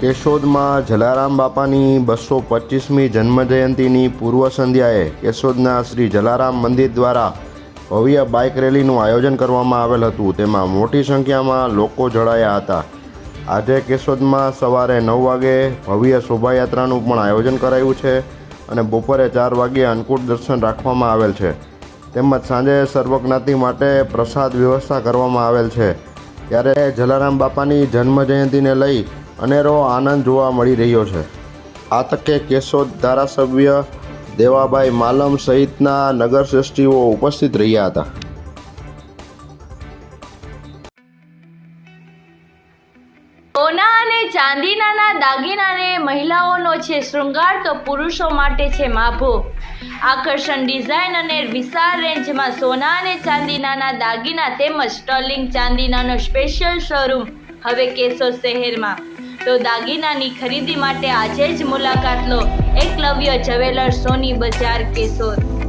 કેશોદમાં જલારામ બાપાની બસો પચીસમી જન્મજયંતિની પૂર્વ સંધ્યાએ કેશોદના શ્રી જલારામ મંદિર દ્વારા ભવ્ય બાઇક રેલીનું આયોજન કરવામાં આવેલ હતું. તેમાં મોટી સંખ્યામાં લોકો જોડાયા હતા. આજે કેશોદમાં સવારે નવ વાગે ભવ્ય શોભાયાત્રાનું પણ આયોજન કરાયું છે અને બપોરે ચાર વાગ્યે અન્નકૂટ દર્શન રાખવામાં આવેલ છે. તેમજ સાંજે સર્વજ્ઞાતિ માટે પ્રસાદ વ્યવસ્થા કરવામાં આવેલ છે. ત્યારે જલારામ બાપાની જન્મજયંતિને લઈ અનેરો આનંદ જોવા મળી રહ્યો છે. આ તકે કેશોદ ધારાસભ્ય દેવાભાઈ માલમ સહિતના નગરશ્રેષ્ઠીઓ ઉપસ્થિત રહ્યા હતા. સોના અને ચાંદીનાના દાગીનાને મહિલાઓનો છે શૃંગાર તો પુરુષો માટે છે માભો. આકર્ષણ ડિઝાઇન અને વિશાળ રેન્જમાં સોના અને ચાંદીનાના દાગીના તેમજ સ્ટર્લિંગ ચાંદીનાનો સ્પેશિયલ શોરૂમ હવે કેશોદ શહેરમાં. તો દાગીનાની ખરીદી માટે આજે જ મુલાકાત લો. એકલવ્ય જવેલર સોની બજાર કેશોદ.